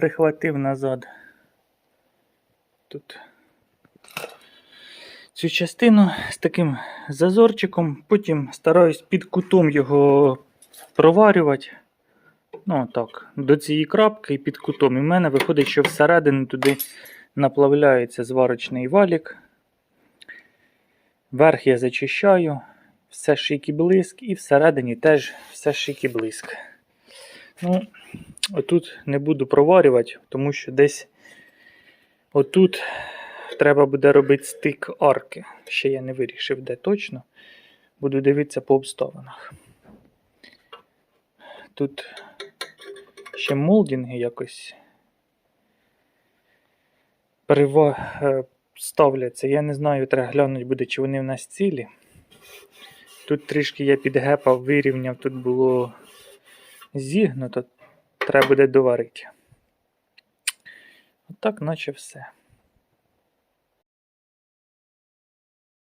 прихватив назад. Тут цю частину з таким зазорчиком, потім стараюсь під кутом його проварювати. Ну, так, до цієї крапки і під кутом. І в мене виходить, що всередину туди наплавляється зварочний валік. Верх я зачищаю, все шик і блиск, і всередині теж все шик і блиск. Ну, отут не буду проварювати, тому що десь отут треба буде робити стик арки. Ще я не вирішив, де точно. Буду дивитися по обставинах. Тут ще молдинги якось е, ставляться. Я не знаю, треба глянути буде, чи вони в нас цілі. Тут трішки я підгепав, вирівняв, тут було зігнуто, треба буде доварити. Отак, наче все.